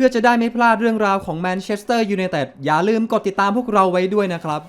พื่อจะได้ไม่พลาดเรื่องราวของแมนเชสเตอร์ยูไนเต็ดอย่าลืมกดติดตามพวกเราไว้ด้วยนะครับ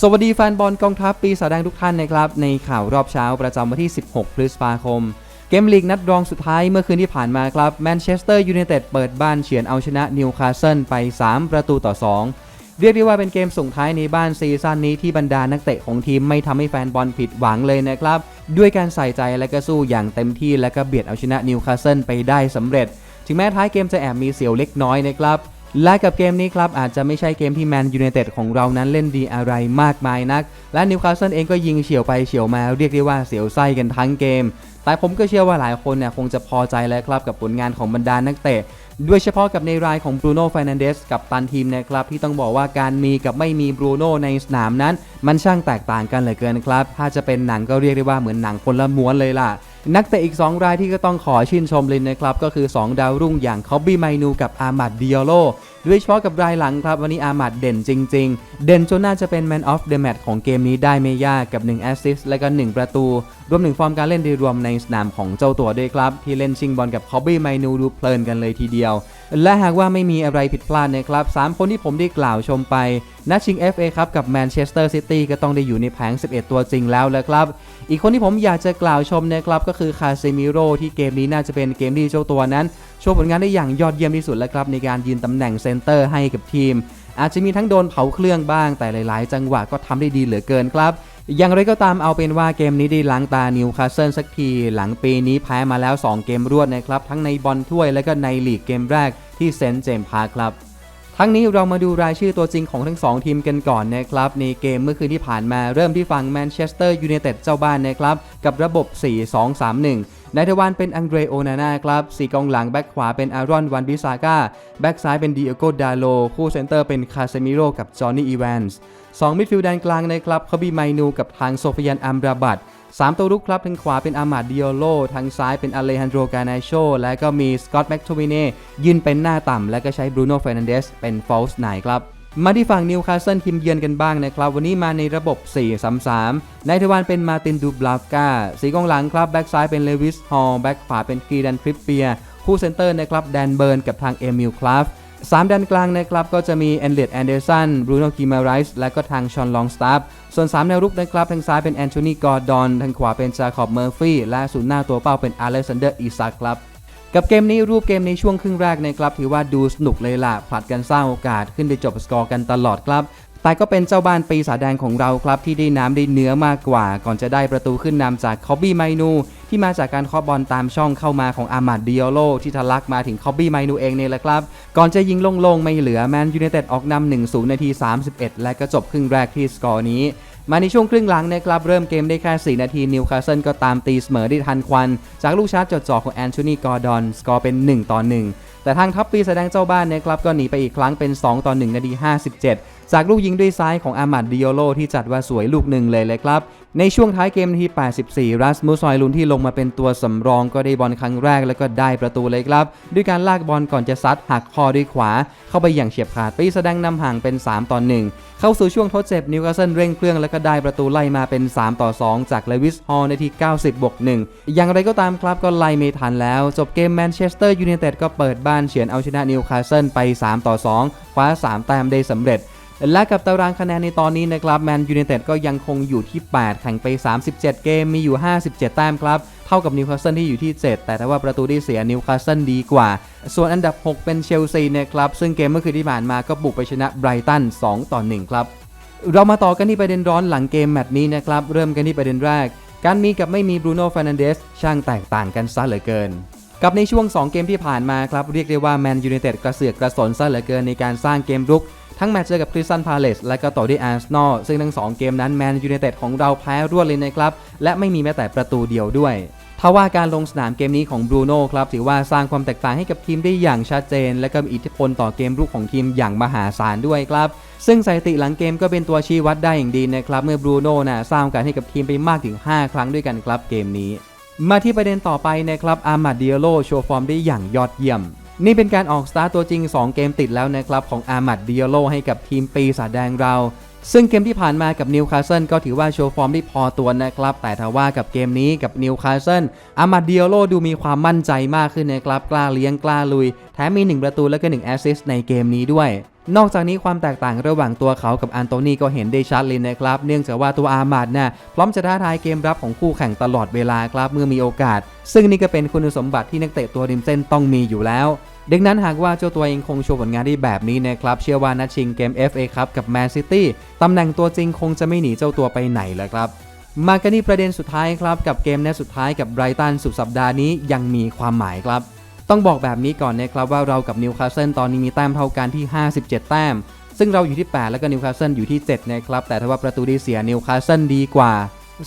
สวัสดีแฟนบอลกองทัพปีศาจแดงทุกท่านนะครับ ในข่าวรอบเช้าประจำวันที่ 16 พฤษภาคม เกมลีกนัดรองสุดท้ายเมื่อคืนที่ผ่านมาครับแมนเชสเตอร์ยูไนเต็ดเปิดบ้านเฉือนเอาชนะนิวคาสเซิลไป 3 ประตูต่อ 2 เรียกได้ว่าเป็นเกมส่งท้ายในบ้านซีซั่นนี้ที่บรรดานักเตะของทีมไม่ทำให้แฟนบอลผิดหวังเลยนะครับ ด้วยการใส่ใจและก็สู้อย่างเต็มที่และก็เบียดเอาชนะนิวคาสเซิลไปได้สำเร็จ ถึงแม้ท้ายเกมจะแอบมีเสียวเล็กน้อยนะครับและกับเกมนี้ครับอาจจะไม่ใช่เกมที่แมนยูไนเต็ดของเรานั้นเล่นดีอะไรมากมายนัก และนิวคาสเซิลเองก็ยิงเฉียวไปเฉียวมาเรียกได้ว่าเสียวไส้กันทั้งเกม แต่ผมก็เชื่อว่าหลายคนเนี่ยคงจะพอใจแล้วครับกับผลงานของบรรดานักเตะโดยเฉพาะกับในรายของบรูโน่ฟ r นันเดสกับตันทีมนะครับที่ต้องบอกว่าการมีกับไม่มีบรูโน่ในสนามนั้น มันช่างแตกต่างกันเหลือเกินครับ ถ้าจะเป็นหนังก็เรียกได้ว่าเหมือนหนังคนละม้วนเลยล่ะ นักเตะอีก 2 รายที่ก็ต้องขอชื่นชมเลยนะครับ ก็คือ 2 ดาวรุ่งอย่างคอบบี้ไมนูกับอามัดดิโอโล โดยเฉพาะกับรายหลังครับ วันนี้อามัดเด่นจริง ๆ เด่นจนน่าจะเป็น Man of the Match ของเกมนี้ได้ไม่ยากกับ 1 แอสซิสต์และก็ 1 ประตู รวมถึงฟอร์มการเล่นโดยรวมในสนามของเจ้าตัวด้วยครับ ที่เล่นชิงบอลกับคอบบี้ไมนูดูเพลินกันเลยทีเดียว และหากว่าไม่มีอะไรผิดพลาดนะครับ 3 คนที่ผมได้กล่าวชมไปนัดชิง FA ครับกับแมนเชสเตอร์ซิตี้ก็ต้องได้อยู่ในแผง 11 ตัวจริงแล้วแหละครับ อีกคนที่ผมอยากจะกล่าวชมนะครับก็คือคาเซมิโร่ที่เกมนี้น่าจะเป็นเกมที่เจ้าตัวนั้น โชว์ผลงานได้อย่างยอดเยี่ยมที่สุดแล้วครับในการยืนตำแหน่งเซนเตอร์ให้กับทีม อาจจะมีทั้งโดนเผาเครื่องบ้างแต่หลาย ๆ จังหวะก็ทำได้ดีเหลือเกินครับอย่างไรก็ตามเอาเป็นว่าเกมนี้ได้ล้างตานิวคาสเซิลสักที หลังปีนี้แพ้มาแล้ว 2 เกมรวดนะครับ ทั้งในบอลถ้วยและก็ในลีกเกมแรกที่เซนต์เจมส์พาร์คครับ ทั้งนี้เรามาดูรายชื่อตัวจริงของทั้ง 2 ทีมกันก่อนนะครับ ในเกมเมื่อคืนที่ผ่านมาเริ่มที่ฝั่งแมนเชสเตอร์ยูไนเต็ดเจ้าบ้านนะครับ กับระบบ 4-2-3-1 ในทวารเป็นอังเดรโอนาน่าครับสี่กองหลังแบ็กขวาเป็นอารอนวันบิซาก้าแบ็กซ้ายเป็นดิเอโกดาโล คู่เซนเตอร์เป็นคาเซมิโรกับจอห์นนี่อีแวนส์สองมิดฟิลด์แดนกลางนะครับคาบีไมนูกับทางโซฟิยันอัมราบัตสามตัวรุกครับทางขวาเป็นอามาดดิโอโล ทางซ้ายเป็นอเลฮันโดรกานาโช และก็มีสกอตต์แม็กโทวินเน่ยืนเป็นหน้าต่ำและก็ใช้บรูโน่เฟรนันเดสเป็นฟอลส์ไนครับ มาที่ฝั่งนิวคาสเซิลทีมเยือนกันบ้างนะครับ วันนี้มาในระบบ 4-3-3 ในทวารเป็นมาตินดูบลาฟกาสีกองหลังครับ แบ็กซ้ายเป็นเลวิสฮอลแบ็กขวาเป็นกีดันทริปเปีย คู่เซนเตอร์นะครับแดนเบิร์นกับทางเอมิลคลาฟสามด้านกลางนะครับก็จะมีแอนเดดแอนเดอร์สันบรูโนกิมาไรส์และก็ทางชอนลองสตาร์ส่วน 3 แนวรุกนะครับ ทางซ้ายเป็นแอนโทนีกอร์ดอน ทางขวาเป็นจาคอบเมอร์ฟี่และศูนย์หน้าตัวเป้าเป็นอเล็กซานเดอร์อีซักครับ กับเกมนี้รูปเกมในช่วงครึ่งแรกนะครับถือว่าดูสนุกเลยล่ะผลัดกันสร้างโอกาสขึ้นไปจบสกอร์กันตลอดครับแต่ก็เป็นเจ้าบ้านปีศาจแดงของเราครับ ที่ได้น้ำได้เนื้อมากกว่า ก่อนจะได้ประตูขึ้นนำจากคอบบี้ไมนู ที่มาจากการเคาะบอลตามช่องเข้ามาของอามัดดิโอโลที่ทะลักมาถึงคอบบี้ไมนูเองเนี่ยแหละครับ ก่อนจะยิงลงๆไม่เหลือแมนยูไนเต็ดออกนำ1-0นาที 31 และก็จบครึ่งแรกที่สกอร์นี้ มาในช่วงครึ่งหลังนะครับเริ่มเกมได้แค่ 4 นาทีนิวคาสเซิลก็ตามตีเสมอได้ทันควัน จากลูกชาร์จจดจ่อของแอนโทนีกอร์ดอนสกอร์เป็น 1 ต่อ 1 แต่ทางทัพปีแสดงเจ้าบ้านนะครับก็หนีไปอีกครั้งเป็น 2 ต่อ 1 นาที 57 จากลูกยิงด้วยซ้ายของอามัดดิโอโลที่จัดว่าสวยลูกหนึ่งเลยเลยครับ ในช่วงท้ายเกมนาที84 รัสมุสซอยลุนที่ลงมาเป็นตัวสำรองก็ได้บอลครั้งแรกแล้วก็ได้ประตูเลยครับ ด้วยการลากบอลก่อนจะซัดหักคอด้วยขวา เข้าไปอย่างเฉียบขาดปีแสดงนำห่างเป็น 3 ต่อ 1 เข้าสู่ช่วงทดเจ็บนิวคาสเซิลเร่งเครื่องแล้วก็ได้ประตูไล่มาเป็น 3 ต่อ 2 จากเลวิสฮอลในที่ 90บวก1อย่างไรก็ตามครับก็ไล่ไม่ทันแล้ว จบเกมแมนเชสเตอร์ยูไนเต็ดก็เปิดบ้านเฉือนเอาชนะนิวคาสเซิลไป 3 ต่อ 2 คว้า 3 แต้มได้สำเร็จ และกับตารางคะแนนในตอนนี้นะครับแมนยูไนเต็ดก็ยังคงอยู่ที่ 8 แข่งไป 37 เกมมีอยู่ 57 แต้มครับ เท่ากับนิวคาสเซิลที่อยู่ที่ 7 แต่ถ้าว่าประตูที่เสียนิวคาสเซิลดีกว่า ส่วนอันดับ 6 เป็นเชลซีนะครับ ซึ่งเกมเมื่อคืนที่ผ่านมาก็บุกไปชนะไบรตัน 2 ต่อ 1 ครับ เรามาต่อกันที่ประเด็นร้อนหลังเกมแมตช์นี้นะครับเริ่มกันที่ประเด็นแรก การมีกับไม่มีบรูโน่ฟ r นันเดสช่างแตกต่างกันซะเหลือเกินกับในช่วง 2 เกมที่ผ่านมาครับเรียกได้ว่าแมนยูไนเต็ดกระเสือกกระสนซะเหลือเกินในการสร้างเกมรุก ทั้งแมตช์เจอกับคริสตันพาเลสและก็ต่อด้วยอาร์เซนอลซึ่งทั้ง 2 เกมนั้นแมนยูไนเต็ดของเราแพ้รวดเลยนะครับ และไม่มีแม้แต่ประตูเดียวด้วยทว่าการลงสนามเกมนี้ของบรูโน่ครับถือว่าสร้างความแตกต่างให้กับทีมได้อย่างชัดเจน และก็มีอิทธิพลต่อเกมรุกของทีมอย่างมหาศาลด้วยครับ ซึ่งสถิติหลังเกมก็เป็นตัวชี้วัดได้อย่างดีนะครับ เมื่อบรูโน่นะสร้างกาสให้กับทีมไปมากถึง 5 ครั้งด้วยกันครับเกมนี้ มาที่ประเด็นต่อไปนะครับอามาดดิโอโลโชว์ฟอร์มได้อย่างยอดเยี่ยม นี่เป็นการออกสตาร์ตัวจริง 2 เกมติดแล้วนะครับของอามัดดิโอโลให้กับทีมปีศาจแดงเรา ซึ่งเกมที่ผ่านมากับนิวคาสเซิลก็ถือว่าโชว์ฟอร์มได้พอตัวนะครับ แต่ถ้าว่ากับเกมนี้กับนิวคาสเซิลอามาดิโอโลดูมีความมั่นใจมากขึ้นนะครับ กล้าเลี้ยงกล้าลุย แถมมี 1 ประตูและก็1แอสซิสต์ในเกมนี้ด้วยนอกจากนี้ความแตกต่างระหว่างตัวเขากับอันโตนีก็เห็นได้ชัดเลยนะครับ เนื่องจากว่าตัวอามาดน่ะพร้อมจะท้าทายเกมรับของคู่แข่งตลอดเวลาครับเมื่อมีโอกาส ซึ่งนี่ก็เป็นคุณสมบัติที่นักเตะตัวริมเส้นต้องมีอยู่แล้ว ดังนั้นหากว่าเจ้าตัวเองคงโชว์ผลงานได้แบบนี้นะครับ เชื่อว่านัดชิงเกม FA ครับกับแมนซิตี้ตำแหน่งตัวจริงคงจะไม่หนีเจ้าตัวไปไหนแล้วครับ มากันที่ประเด็นสุดท้ายครับ กับเกมนัดสุดท้ายกับไบรตันสุดสัปดาห์นี้ยังมีความหมายครับ ต้องบอกแบบนี้ก่อนนะครับว่าเรากับนิวคาสเซิลตอนนี้มีแต้มเท่ากันที่ 57 แต้ม ซึ่งเราอยู่ที่ 8 แล้วก็นิวคาสเซิลอยู่ที่7นะครับแต่ถ้าว่าประตูที่เสียนิวคาสเซิลดีกว่า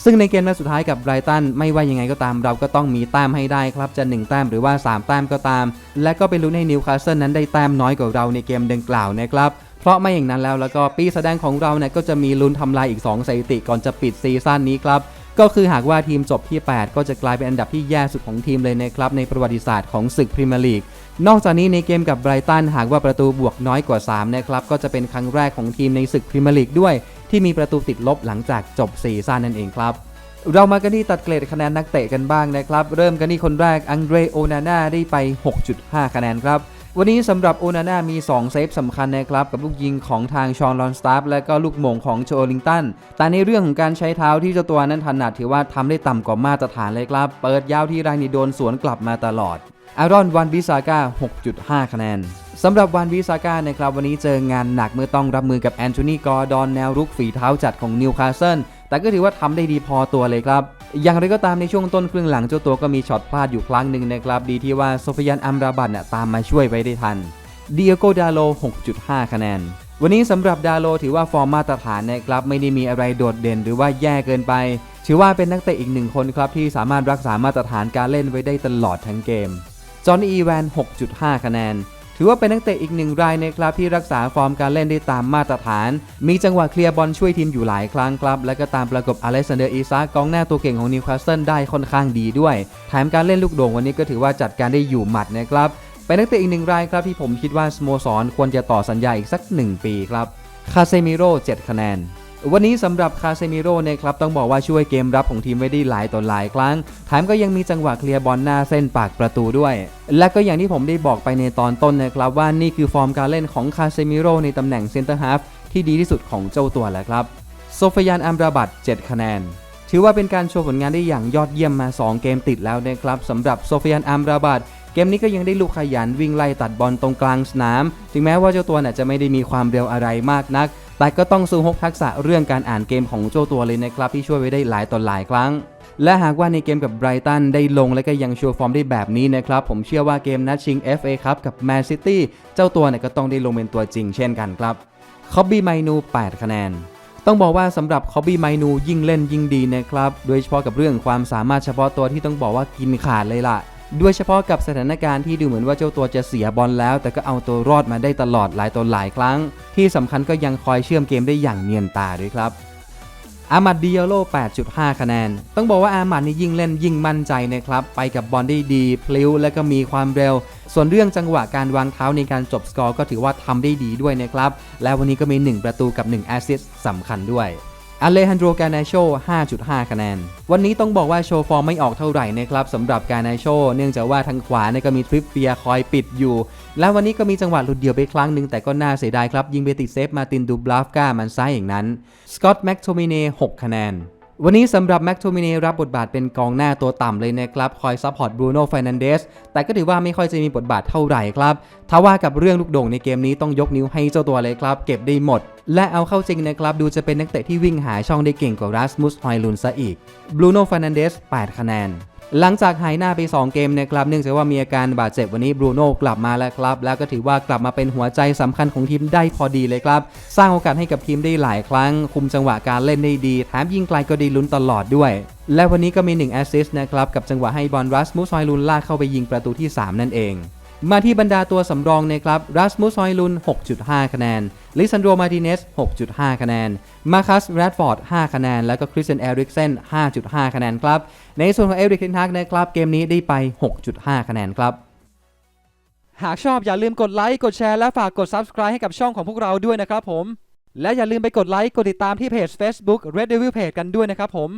ซึ่งในเกมนัดสุดท้ายกับไบรตันไม่ว่ายังไงก็ตามเราก็ต้องมีแต้มให้ได้ครับจะ 1 แต้มหรือว่า 3 แต้มก็ตาม และก็เป็นลุ้นให้นิวคาสเซิลนั้นได้แต้มน้อยกว่าเราในเกมดังกล่าวนะครับเพราะไม่อย่างนั้นแล้วแล้วก็ปีแสดงของเราเนี่ยก็จะมีลุ้นทำลายอีก 2 สถิติก่อนจะปิดซีซั่นนี้ครับ ก็คือหากว่าทีมจบที่ 8 ก็จะกลายเป็นอันดับที่แย่สุดของทีมเลยนะครับในประวัติศาสตร์ของศึกพรีเมียร์ลีกนอกจากนี้ในเกมกับไบรตันหากว่าประตูบวกน้อยกว่า3นะครับก็จะเป็นครั้งแรกของทีมในศึกพรีเมียร์ลีกด้วย ที่มีประตูติดลบหลังจากจบซีซั่นนั่นเองครับเรามากันที่ตัดเกรดคะแนนนักเตะกันบ้างนะครับ เริ่มกันที่คนแรกอังเดรโอนาน่าได้ไป 6.5 คะแนนครับ วันนี้สำหรับโอนาน่ามี 2 เซฟสำคัญนะครับ กับลูกยิงของทางชอนลอนสตาร์ฟและก็ลูกมงของโจลิงตัน แต่ในเรื่องของการใช้เท้าที่เจ้าตัวนั้นถนัดถือว่าทำได้ต่ำกว่ามาตรฐานเลยครับ เปิดยาวที่ไรนี่โดนสวนกลับมาตลอดอารอนวันบิซาก้า 6.5 คะแนนสำหรับวันบิซาก้านะครับวันนี้เจองานหนักเมื่อต้องรับมือกับแอนโทนีกอร์ดอนแนวรุกฝีเท้าจัดของนิวคาสเซิล แต่ก็ถือว่าทำได้ดีพอตัวเลยครับ อย่างไรก็ตามในช่วงต้นครึ่งหลังเจ้าตัวก็มีช็อตพลาดอยู่ครั้งหนึ่งนะครับ ดีที่ว่าโซฟยันอัมราบัตน่ะตามมาช่วยไว้ได้ทันเดียโกดาโล 6.5 คะแนน วันนี้สำหรับดาโลถือว่าฟอร์มมาตรฐานนะครับไม่ได้มีอะไรโดดเด่นหรือว่าแย่เกินไป ถือว่าเป็นนักเตะอีกหนึ่งคนครับที่สามารถรักษามาตรฐานการเล่นไว้ได้ตลอดทั้งเกม จอห์นอีแวน 6.5 คะแนน ถือว่าเป็นนักเตะอีกหนึ่งรายนะครับที่รักษาฟอร์มการเล่นได้ตามมาตรฐาน มีจังหวะเคลียร์บอลช่วยทีมอยู่หลายครั้งครับ และก็ตามประกบอเล็กซานเดอร์อีซากองหน้าตัวเก่งของนิวคาสเซิลได้ค่อนข้างดีด้วยแถมการเล่นลูกโด่งวันนี้ก็ถือว่าจัดการได้อยู่หมัดนะครับเป็นนักเตะอีกหนึ่งรายครับที่ผมคิดว่าสโมสรควรจะต่อสัญญาอีกสัก 1 ปีครับคาเซมิโร่7คะแนน วันนี้สำหรับคาเซมิโร่นะครับต้องบอกว่าช่วยเกมรับของทีมไว้ได้หลายต่อหลายครั้งแถมก็ยังมีจังหวะเคลียร์บอลหน้าเส้นปากประตูด้วย และก็อย่างที่ผมได้บอกไปในตอนต้นนะครับว่านี่คือฟอร์มการเล่นของคาเซมิโร่ในตำแหน่งเซนเตอร์ฮาฟที่ดีที่สุดของเจ้าตัวแหละครับโซฟยานอัมราบัต7คะแนน ถือว่าเป็นการโชว์ผลงานได้อย่างยอดเยี่ยมมา 2 เกมติดแล้วนะครับสำหรับโซฟยานอัมราบัต เกมนี้ก็ยังได้ลูกขยันวิ่งไล่ตัดบอลตรงกลางสนาม ถึงแม้ว่าเจ้าตัวน่ะจะไม่ได้มีความเร็วอะไรมากนัก แต่ก็ต้องสู้ฮกทักษะเรื่องการอ่านเกมของเจ้าตัวเลยนะครับที่ช่วยไว้ได้หลายต่อหลายครั้งและหากว่าในเกมกับไบรตันได้ลงและก็ยังโชว์ฟอร์มได้แบบนี้นะครับ ผมเชื่อว่าเกมนัดชิง FA ครับกับแมนซิตี้เจ้าตัวเนี่ยก็ต้องได้ลงเป็นตัวจริงเช่นกันครับคอบบี้ไมนู 8 คะแนน ต้องบอกว่าสำหรับคอบบี้ไมนูยิ่งเล่นยิ่งดีนะครับ โดยเฉพาะกับเรื่องความสามารถเฉพาะตัวที่ต้องบอกว่ากินขาดเลยล่ะ ด้วยเฉพาะกับสถานการณ์ที่ดูเหมือนว่าเจ้าตัวจะเสียบอลแล้ว แต่ก็เอาตัวรอดมาได้ตลอดหลายต่อหลายครั้ง ที่สำคัญก็ยังคอยเชื่อมเกมได้อย่างเนียนตาด้วยครับอามัดดิโอโล 8.5 คะแนน ต้องบอกว่าอามัดนี่ยิ่งเล่นยิ่งมั่นใจนะครับ ไปกับบอลได้ดี พลิ้วและก็มีความเร็ว ส่วนเรื่องจังหวะการวางเท้าในการจบสกอร์ก็ถือว่าทำได้ดีด้วยนะครับ และวันนี้ก็มี 1 ประตูกับ 1 แอสซิสต์สำคัญด้วย อเลฮันโดรกานาโช5.5 คะแนน วันนี้ต้องบอกว่าโชว์ฟอร์มไม่ออกเท่าไหร่นะครับสำหรับกานาโช เนื่องจากว่าทางขวาเนี่ยก็มีทริปเปียคอยปิดอยู่ และวันนี้ก็มีจังหวะหลุดเดี่ยวไปครั้งหนึ่งแต่ก็น่าเสียดายครับ ยิงไปติดเซฟมาตินดูบลาฟกามันซ้ายอย่างนั้น สกอตแม็กโทมิเน่6คะแนนวันนี้สำหรับแม็กโทมิเน่รับบทบาทเป็นกองหน้าตัวต่ำเลยนะครับ คอยซัพพอร์ตบรูโน่ f ฟนันเดสแต่ก็ถือว่าไม่ค่อยจะมีบทบาทเท่าไหร่ครับ ถ้าว่ากับเรื่องลูกโด่งในเกมนี้ต้องยกนิ้วให้เจ้าตัวเลยครับ เก็บได้หมด และเอาเข้าจริงนะครับ ดูจะเป็นนักเตะที่วิ่งหาช่องได้เก่งกว่ารัสมุสฮอยลุนซะอีกบรูโน่ f ฟนันเดส8คะแนนหลังจากหายหน้าไป 2 เกมนะครับ เนื่องจากว่ามีอาการบาดเจ็บวันนี้บรูโน่กลับมาแล้วครับ แล้วก็ถือว่ากลับมาเป็นหัวใจสำคัญของทีมได้พอดีเลยครับ สร้างโอกาสให้กับทีมได้หลายครั้ง คุมจังหวะการเล่นได้ดี แถมยิงไกลก็ได้ลุ้นตลอดด้วย และวันนี้ก็มี1แอสซิสต์นะครับ กับจังหวะให้บอลรัสมุสฮอยลุนลากเข้าไปยิงประตูที่ 3 นั่นเอง มาที่บรรดาตัวสำรองนะครับรัสมุสฮอยลุน 6.5 คะแนน ลิซันโดมาติเนส 6.5 คะแนน มาคัสแรดฟอร์ด 5 คะแนน แล้วก็คริสเตนเอริกเซน 5.5 คะแนนครับ ในส่วนของเอริกเทนทักนะครับ เกมนี้ได้ไป 6.5 คะแนนครับ หากชอบอย่าลืมกดไลค์ กดแชร์และฝากกด Subscribe ให้กับช่องของพวกเราด้วยนะครับผม และอย่าลืมไปกดไลค์ กดติดตามที่เพจ Facebook Red Devil Page กันด้วยนะครับผม